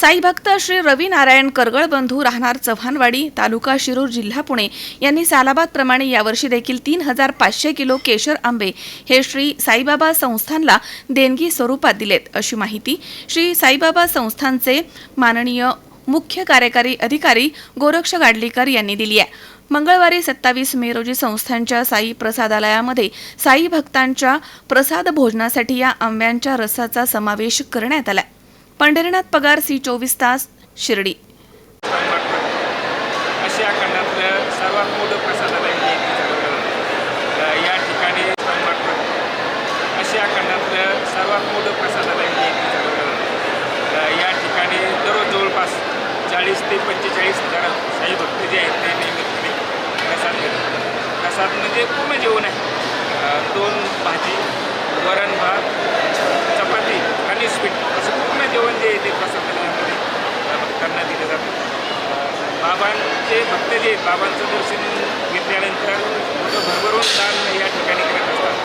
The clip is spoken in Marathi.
साई भक्त श्री रवी नारायण करगळ बंधू राहणार चव्हाणवाडी तालुका शिरूर जिल्हा पुणे. यांनी सालाबादप्रमाणे यावर्षी देखील तीन हजार पाचशे किलो केशर आंबे हे श्री साईबाबा संस्थानला देणगी स्वरूपात दिलेत. अशी माहिती श्री साईबाबा संस्थानचे माननीय मुख्य कार्यकारी अधिकारी गोरक्ष गाडलीकर यांनी दिली आहे. मंगळवारी सत्तावीस मे रोजी संस्थांच्या साई प्रसादालयामध्ये साई भक्तांच्या प्रसाद भोजनासाठी या आंब्यांच्या रसाचा समावेश करण्यात आला पंढरीनाथ पगार सी चोवीस तास शिर्डी. आशिया खंडातलं सर्वात मोठं प्रसादालय या ठिकाणी संभाटपट आशिया खंडातलं सर्वात मोठं प्रसादालय हे इथे या ठिकाणी दररोज जवळपास चाळीस ते पंचेचाळीस हजार साई भक्त जे आहेत ते नियमितपणे प्रसाद घेतात. प्रसाद म्हणजे पूर्ण जेवण आहे. दोन भाजी वरण भात सेवा संमेलनामध्ये करण्यात ते प्रसादालयामध्ये दिलं जातं बाबांचे भक्त जे बाबांचं दर्शन